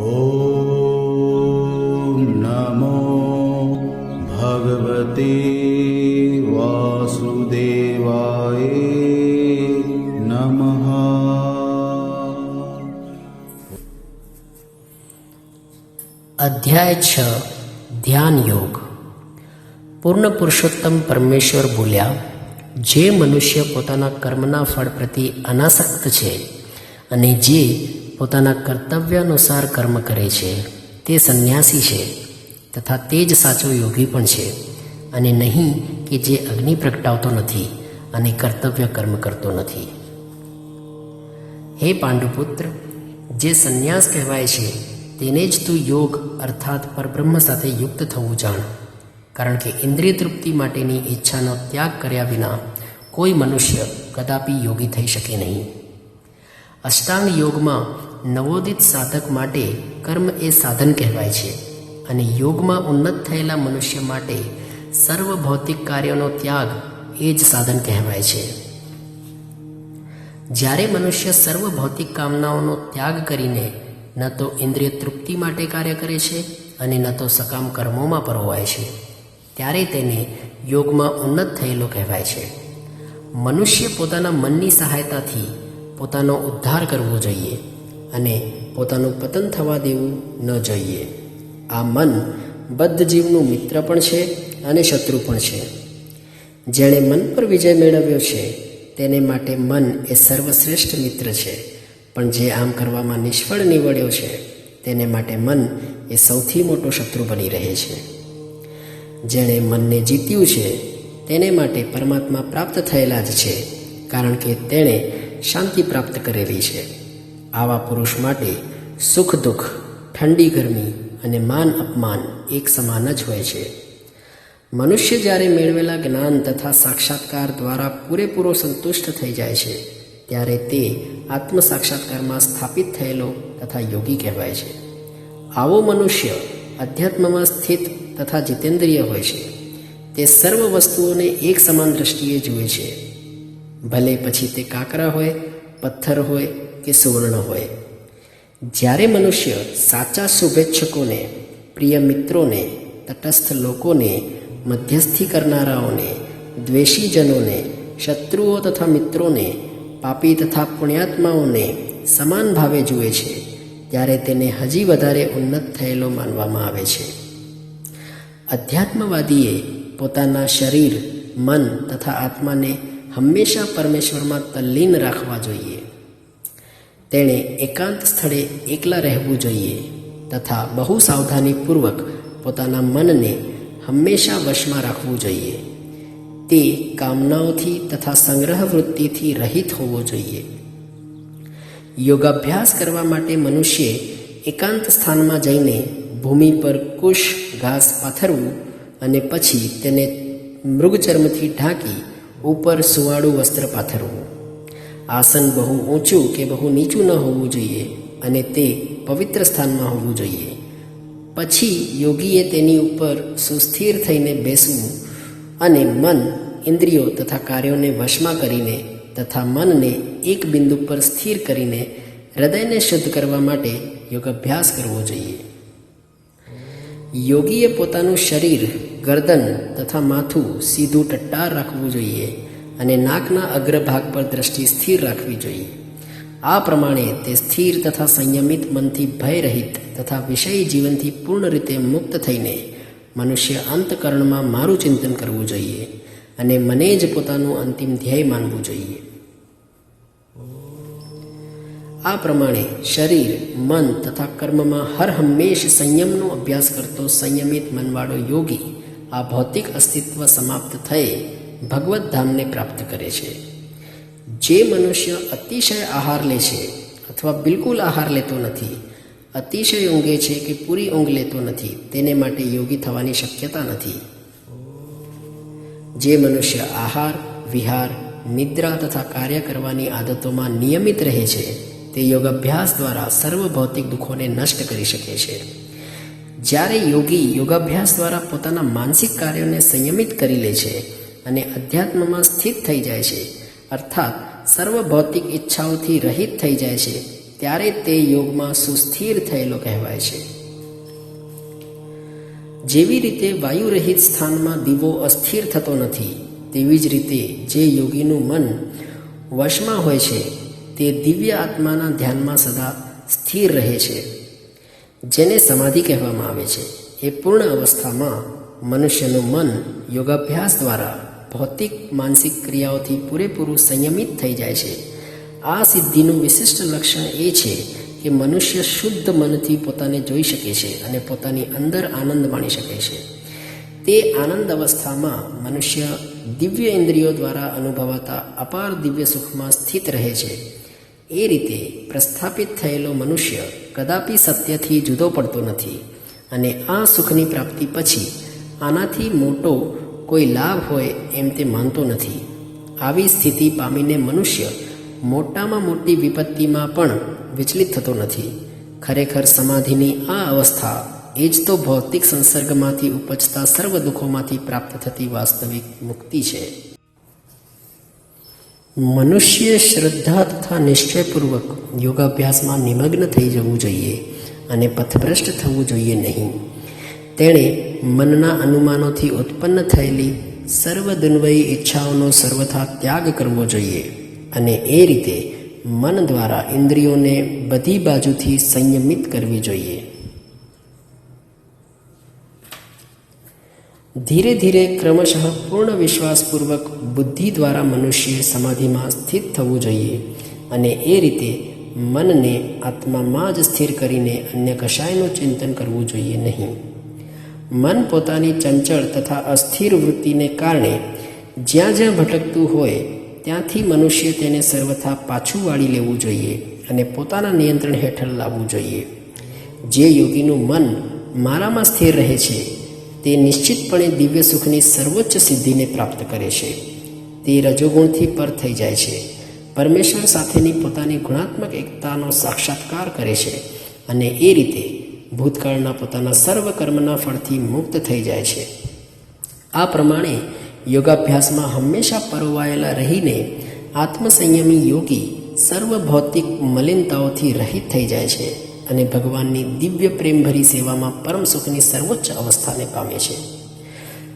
ॐ नमो भगवते वासुदेवाय नमः અધ્યાય છ ધ્યાન યોગ પૂર્ણ પુરુષોત્તમ પરમેશ્વર બોલ્યા જે મનુષ્ય પોતાના કર્મના ફળ પ્રતિ અનાસક્ત છે અને જે પોતાના કર્તવ્ય અનુસાર કર્મ કરે છે, તે સંન્યાસી છે, તથા તે જ સાચો યોગી પણ છે, અને નહીં કે જે અગ્નિ પ્રગટાવતો નથી અને કર્તવ્ય કર્મ કરતો નથી. હે પાંડુપુત્ર, જે સંન્યાસ કહેવાય છે, તેને જ તું યોગ અર્થાત પરબ્રહ્મ સાથે યુક્ત થવું જાણ, કારણ કે ઇન્દ્રિય તૃપ્તિ માટેની ઈચ્છાનો ત્યાગ કર્યા વિના કોઈ મનુષ્ય કદાપી યોગી થઈ શકે નહીં. અષ્ટાંગ યોગમાં નવોદિત સાધક માટે કર્મ એ સાધન કહેવાય છે. અને યોગમાં ઉન્નત થયેલા મનુષ્ય માટે સર્વ ભૌતિક કાર્યોનો ત્યાગ એ જ સાધન કહેવાય છે. જ્યારે મનુષ્ય સર્વ ભૌતિક કામનાઓનો ત્યાગ કરીને ન તો ઇન્દ્રિય તૃપ્તિ માટે કાર્ય કરે છે અને ન તો સકામ કર્મોમાં પરોવાય છે, ત્યારે તેને યોગમાં ઉન્નત થયેલો કહેવાય છે. મનુષ્ય પોતાના મનની સહાયતાથી પોતાનો ઉદ્ધાર કરવો જોઈએ અને પોતાનું પતન થવા દેવું ન જોઈએ. આ મન બદ્ધ જીવનું મિત્ર પણ છે અને શત્રુ પણ છે. જેણે મન પર વિજય મેળવ્યો છે, તેને માટે મન એ સર્વશ્રેષ્ઠ મિત્ર છે. પણ જે આમ કરવામાં નિષ્ફળ નીવડ્યો છે, તેને માટે મન એ સૌથી મોટો શત્રુ બની રહે છે. જેણે મનને જીત્યું છે, તેને માટે પરમાત્મા પ્રાપ્ત થયેલા જ છે, કારણ કે તેણે શાંતિ પ્રાપ્ત કરેલી છે. આવા પુરુષ માટે સુખ દુઃખ, ઠંડી ગરમી અને માન અપમાન એક સમાન જ હોય છે. મનુષ્ય જ્યારે મેળવેલા જ્ઞાન તથા સાક્ષાત્કાર દ્વારા પૂરેપૂરો સંતુષ્ટ થઈ જાય છે, ત્યારે તે આત્મ સાક્ષાત્કારમાં સ્થાપિત થયેલો તથા યોગી કહેવાય છે. આવો મનુષ્ય અધ્યાત્મમાં સ્થિત તથા જીતેન્દ્રિય હોય છે. તે સર્વ વસ્તુઓને એક સમાન દ્રષ્ટિએ જુએ છે. ભલે પછી તે કાકરા હોય, પથ્થર હોય કે સુવર્ણ હોય. જ્યારે મનુષ્ય સાચા શુભેચ્છકોને, પ્રિય મિત્રોને, તટસ્થ લોકોને, મધ્યસ્થી કરનારાઓને, દ્વેષીજનોને, શત્રુઓ તથા મિત્રોને, પાપી તથા પુણ્યાત્માઓને સમાન ભાવે જુએ છે, ત્યારે તેને હજી વધારે ઉન્નત થયેલો માનવામાં આવે છે. અધ્યાત્મવાદીએ પોતાના શરીર, મન તથા આત્માને હંમેશા પરમેશ્વરમાં તલ્લીન રાખવા જોઈએ. તેણે એકાંત સ્થળે એકલા રહેવું જોઈએ તથા બહુ સાવધાનીપૂર્વક પોતાના મનને હંમેશા વશમાં રાખવું જોઈએ. તે કામનાઓથી તથા સંગ્રહ વૃત્તિથી રહિત હોવો જોઈએ. યોગાભ્યાસ કરવા માટે મનુષ્યે એકાંત સ્થાનમાં જઈને ભૂમિ પર કુશ, ઘાસ પાથરવું અને પછી તેને મૃગચર્મથી ઢાંકી ઉપર સુવાળું વસ્ત્ર પાથરવું. આસન બહુ ઊંચું કે બહુ નીચું ન હોવું જોઈએ અને તે પવિત્ર સ્થાનમાં હોવું જોઈએ. પછી યોગીએ તેની ઉપર સુસ્થિર થઈને બેસવું અને મન ઇન્દ્રિયો તથા કાર્યોને વશમાં કરીને તથા મનને એક બિંદુ પર સ્થિર કરીને હૃદયને શુદ્ધ કરવા માટે યોગાભ્યાસ કરવો જોઈએ. યોગીએ પોતાનું શરીર, ગરદન તથા માથું સીધું ટટ્ટાર રાખવું જોઈએ અને નાકના અગ્રભાગ પર દ્રષ્ટિ સ્થિર રાખવી જોઈએ. આ પ્રમાણે તે સ્થિર તથા સંયમિત મનથી ભયરહિત તથા વિષય જીવનથી પૂર્ણ રીતે મુક્ત થઈને મનુષ્ય અંતકરણમાં મારું ચિંતન કરવું જોઈએ અને મને જ પોતાનું અંતિમ ધ્યેય માનવું જોઈએ. આ પ્રમાણે શરીર, મન તથા કર્મમાં હર હંમેશ સંયમનો અભ્યાસ કરતો સંયમિત મનવાળો યોગી આ ભૌતિક અસ્તિત્વ સમાપ્ત થયે ભગવત ધામને પ્રાપ્ત કરે છે. જે મનુષ્ય અતિશય આહાર લે છે અથવા બિલકુલ આહાર લેતો નથી, અતિશય ઊંઘે છે કે પૂરી ઊંઘ લેતો નથી, તેને માટે યોગી થવાની શક્યતા નથી. જે મનુષ્ય આહાર, વિહાર, નિદ્રા તથા કાર્ય કરવાની આદતોમાં નિયમિત રહે છે તે યોગાભ્યાસ દ્વારા સર્વ ભૌતિક દુઃખોને નષ્ટ કરી શકે છે. જ્યારે યોગી યોગાભ્યાસ દ્વારા પોતાના માનસિક કાર્યોને સંયમિત કરી લે છે અને અધ્યાત્મમાં સ્થિત થઈ જાય છે, અર્થાત સર્વ ભૌતિક ઈચ્છાઓથી રહિત થઈ જાય છે, ત્યારે તે યોગમાં સુસ્થિર થયેલો કહેવાય છે. જેવી રીતે વાયુરહિત સ્થાનમાં દીવો અસ્થિર થતો નથી, તેવી જ રીતે જે યોગીનું મન વશમાં હોય છે તે દિવ્ય આત્માના ધ્યાનમાં સદા સ્થિર રહે છે. જેને સમાધિ કહેવામાં આવે છે. એ પૂર્ણ અવસ્થામાં મનુષ્યનું મન યોગાભ્યાસ દ્વારા ભૌતિક માનસિક ક્રિયાઓથી પૂરેપૂરું સંયમિત થઈ જાય છે. આ સિદ્ધિનું વિશિષ્ટ લક્ષણ એ છે કે મનુષ્ય શુદ્ધ મનથી પોતાને જોઈ શકે છે અને પોતાની અંદર આનંદ માણી શકે છે. તે આનંદ અવસ્થામાં મનુષ્ય દિવ્ય ઇન્દ્રિયો દ્વારા અનુભવાતા અપાર દિવ્ય સુખમાં સ્થિત રહે છે. એ રીતે પ્રસ્થાપિત થયેલો મનુષ્ય કદાપી સત્યથી જુદો પડતો નથી અને આ સુખની પ્રાપ્તિ પછી આનાથી મોટો કોઈ લાભ હોય એમ તે માનતો નથી. આવી સ્થિતિ પામીને મનુષ્ય મોટામાં મોટી વિપત્તિમાં પણ વિચલિત થતો નથી. ખરેખર સમાધિની આ અવસ્થા એ જ તો ભૌતિક સંસર્ગમાંથી ઉપજતા સર્વ દુઃખોમાંથી પ્રાપ્ત થતી વાસ્તવિક મુક્તિ છે. મનુષ્ય શ્રદ્ધા તથા નિશ્ચયપૂર્વક યોગાભ્યાસમાં નિમગ્ન થઈ જવું જોઈએ અને પથભ્રષ્ટ થવું જોઈએ નહીં. તેણે મનના અનુમાનોથી ઉત્પન્ન થયેલી સર્વદુન્વયી ઈચ્છાઓનો સર્વથા ત્યાગ કરવો જોઈએ અને એ રીતે મન દ્વારા ઇન્દ્રિયોને બધી બાજુથી સંયમિત કરવી જોઈએ. ધીરે ધીરે ક્રમશઃ પૂર્ણ વિશ્વાસપૂર્વક બુદ્ધિ દ્વારા મનુષ્યએ સમાધિમાં સ્થિત થવું જોઈએ અને એ રીતે મનને આત્મામાં જ સ્થિર કરીને અન્ય કશાયનું ચિંતન કરવું જોઈએ નહીં. મન પોતાની ચંચળ તથા અસ્થિર વૃત્તિને કારણે જ્યાં જ્યાં ભટકતું હોય ત્યાંથી મનુષ્ય તેને સર્વથા પાછું વાળી લેવું જોઈએ અને પોતાના નિયંત્રણ હેઠળ લાવવું જોઈએ. જે યોગીનું મન મારામાં સ્થિર રહે છે તે નિશ્ચિતપણે દિવ્ય સુખની સર્વોચ્ચ સિદ્ધિને પ્રાપ્ત કરે છે. તે રજોગુણથી પર થઈ જાય છે. પરમેશ્વર સાથેની પોતાની ગુણાત્મક એકતાનો સાક્ષાત્કાર કરે છે અને એ રીતે ભૂતકાળના પોતાના સર્વ કર્મના ફળથી મુક્ત થઈ જાય છે. આ પ્રમાણે યોગાભ્યાસમાં હંમેશા પરોવાયેલા રહીને આત્મસંયમી યોગી સર્વ ભૌતિક મલિનતાઓથી રહિત થઈ જાય છે. અને ભગવાનની દિવ્ય પ્રેમભરી સેવામાં પરમ સુખની સર્વોચ્ચ અવસ્થાને પામે છે.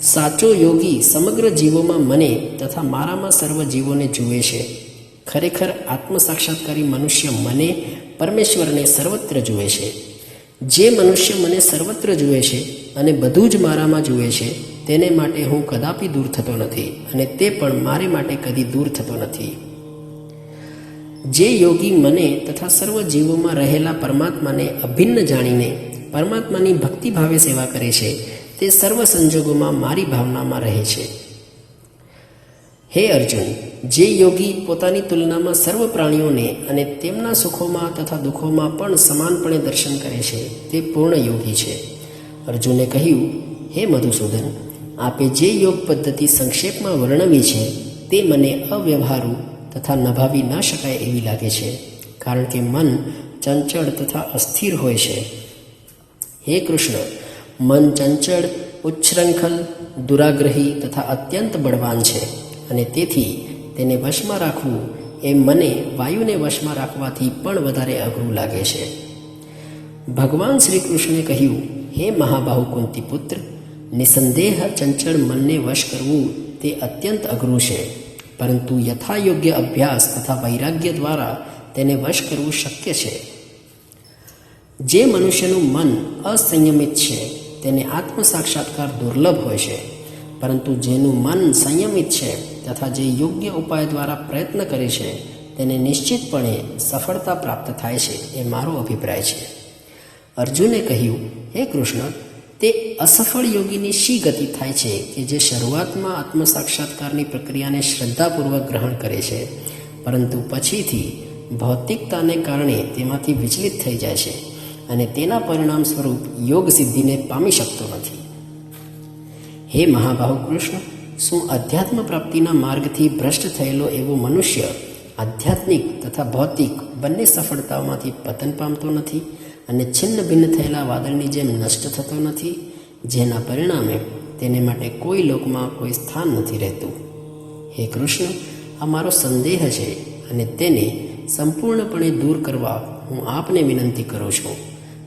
સાચો યોગી સમગ્ર જીવોમાં મને તથા મારામાં સર્વ જીવોને જુએ છે. ખરેખર આત્મ સાક્ષાત્કારી મનુષ્ય મને પરમેશ્વરને સર્વત્ર જુએ છે. જે મનુષ્ય મને સર્વત્ર જુએ છે અને બધું જ મારામાં જુએ છે, તેને માટે હું કદાપી દૂર થતો નથી અને તે પણ મારે માટે કદી દૂર થતો નથી. જે યોગી મને તથા સર્વ જીવોમાં રહેલા પરમાત્માને અભિન્ન જાણીને પરમાત્માની ભક્તિભાવે સેવા કરે છે, તે સર્વ સંજોગોમાં મારી ભાવનામાં રહે છે. હે અર્જુન, જે યોગી પોતાની તુલનામાં સર્વ પ્રાણીઓને અને તેમના સુખોમાં તથા દુઃખોમાં પણ સમાનપણે દર્શન કરે છે, તે પૂર્ણ યોગી છે. અર્જુને કહ્યું, હે મધુસૂદન, આપે જે યોગ પદ્ધતિ સંક્ષેપમાં વર્ણવી છે, તે મને અવ્યવહારુ તથા નભાવી ન શકાય એવી લાગે છે, કારણ કે મન ચંચળ તથા અસ્થિર હોય છે. હે કૃષ્ણ, મન ચંચળ ઉચ્છૃંખલ દુરાગ્રહી તથા અત્યંત બળવાન છે અને તેથી તેને વશમાં રાખવું એ મને વાયુને વશમાં રાખવાથી પણ વધારે અઘરું લાગે છે. ભગવાન શ્રી કૃષ્ણે કહ્યું, હે મહાબાહુ કુંતી પુત્ર નિસંદેહ ચંચળ મનને વશ કરવું તે અત્યંત અઘરું છે. પરંતુ યથાયોગ્ય અભ્યાસ તથા વૈરાગ્ય દ્વારા તેને વશ કરવું શક્ય છે. જે મનુષ્યનું મન અસંયમિત છે, તેને આત્મ સાક્ષાત્કાર દુર્લભ હોય છે, પરંતુ જેનું મન સંયમિત છે તથા જે યોગ્ય ઉપાય દ્વારા પ્રયત્ન કરે છે, તેને નિશ્ચિતપણે સફળતા પ્રાપ્ત થાય છે, એ મારો અભિપ્રાય છે. અર્જુને કહ્યું, હે કૃષ્ણ તે અસફળ યોગીની શી ગતિ થાય છે કે જે શરૂઆતમાં આત્મ સાક્ષાત્કારની પ્રક્રિયાને શ્રદ્ધાપૂર્વક ગ્રહણ કરે છે? પરંતુ પછીથી ભૌતિકતાને કારણે તેમાંથી વિચલિત થઈ જાય છે અને તેના પરિણામ સ્વરૂપ યોગ સિદ્ધિને પામી શકતો નથી. હે મહાભાવ કૃષ્ણ, શું અધ્યાત્મ પ્રાપ્તિના માર્ગથી ભ્રષ્ટ થયેલો એવો મનુષ્ય આધ્યાત્મિક તથા ભૌતિક બંને સફળતાઓમાંથી પતન પામતો નથી? અને છિન્ન ભિન્ન થયેલા વાદળની જેમ નષ્ટ થતો નથી, જેના પરિણામે તેને માટે કોઈ લોકમાં કોઈ સ્થાન નથી રહેતું. હે કૃષ્ણ, આ મારો સંદેહ છે અને તેને સંપૂર્ણપણે દૂર કરવા હું આપને વિનંતી કરું છું.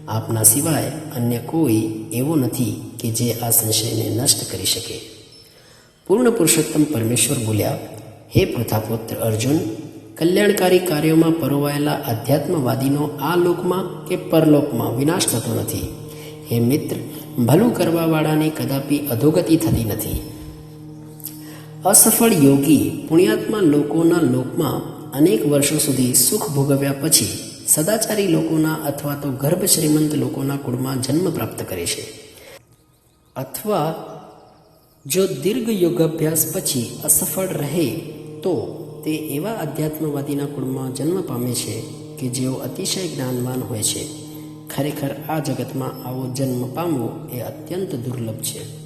આપના સિવાય અન્ય કોઈ એવો નથી કે જે આ સંશયને નષ્ટ કરી શકે. પૂર્ણ પુરુષોત્તમ પરમેશ્વર બોલ્યા, હે પૃથાપુત્ર અર્જુન કલ્યાણકારી કાર્યોમાં પરોવાયેલા અધ્યાત્મવાદીનો આ લોકમાં કે પરલોકમાં વિનાશ થતો નથી. હે મિત્ર, ભલું કરવાવાળાની કદાપી અધોગતિ થતી નથી. અસફળ યોગી પુણ્યાત્મા લોકોના લોકમાં અનેક વર્ષો સુધી સુખ ભોગવ્યા પછી સદાચારી લોકોના અથવા તો ગર્ભ શ્રીમંત લોકોના કુળમાં જન્મ પ્રાપ્ત કરે છે. અથવા જો દીર્ઘ યોગાભ્યાસ પછી અસફળ રહે તો તે એવા અધ્યાત્મવાદીના કુળમાં જન્મ પામે છે કે જેઓ અતિશય જ્ઞાનવાન હોય છે. ખરેખર આ જગતમાં આવો જન્મ પામવો એ અત્યંત દુર્લભ છે.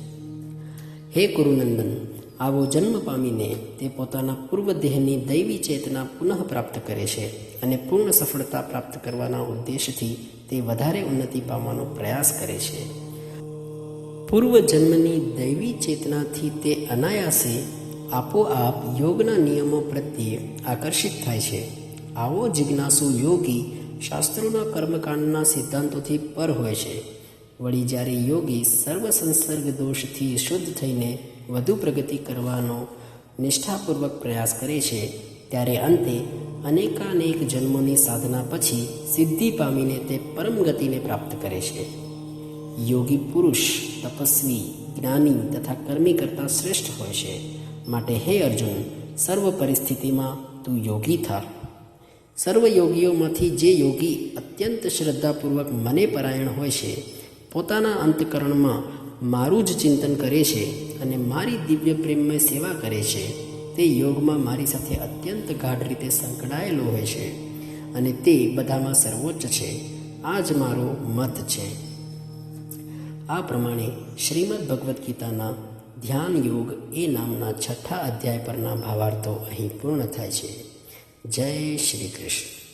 હે કુરુનંદન આવો જન્મ પામીને તે પોતાના પૂર્વ દેહની દૈવી ચેતના પુનઃ પ્રાપ્ત કરે છે અને પૂર્ણ સફળતા પ્રાપ્ત કરવાના ઉદ્દેશથી તે વધારે ઉન્નતિ પામવાનો પ્રયાસ કરે છે. પૂર્વ જન્મની દૈવી ચેતનાથી તે અનાયાસે આપોઆપ યોગના નિયમો પ્રત્યે આકર્ષિત થાય છે. આવો જિજ્ઞાસુ યોગી શાસ્ત્રોના કર્મકાંડના સિદ્ધાંતોથી પર હોય છે. વળી જ્યારે યોગી સર્વ સંસર્ગ દોષથી શુદ્ધ થઈને વધુ પ્રગતિ કરવાનો નિષ્ઠાપૂર્વક પ્રયાસ કરે છે, ત્યારે અંતે અનેકાનેક જન્મોની સાધના પછી સિદ્ધિ પામીને તે પરમ ગતિને પ્રાપ્ત કરે છે. યોગી પુરુષ, તપસ્વી, જ્ઞાની તથા કર્મી કરતાં શ્રેષ્ઠ હોય છે. માટે હે અર્જુન, સર્વ પરિસ્થિતિમાં તું યોગી થા સર્વ યોગીઓમાંથી જે યોગી અત્યંત શ્રદ્ધાપૂર્વક મને પરાયણ હોય છે, પોતાના અંતકરણમાં મારું જ ચિંતન કરે છે અને મારી દિવ્ય પ્રેમમય સેવા કરે છે, તે યોગમાં મારી સાથે અત્યંત ગાઢ રીતે સંકળાયેલો હોય છે અને તે બધામાં સર્વોચ્ચ છે આ જ મારો મત છે. આ પ્રમાણે શ્રીમદ ભગવદ્ ગીતાના ધ્યાન યોગ એ નામના છઠ્ઠા અધ્યાય પરના ભાવાર્થો અહીં પૂર્ણ થાય છે. જય શ્રી કૃષ્ણ.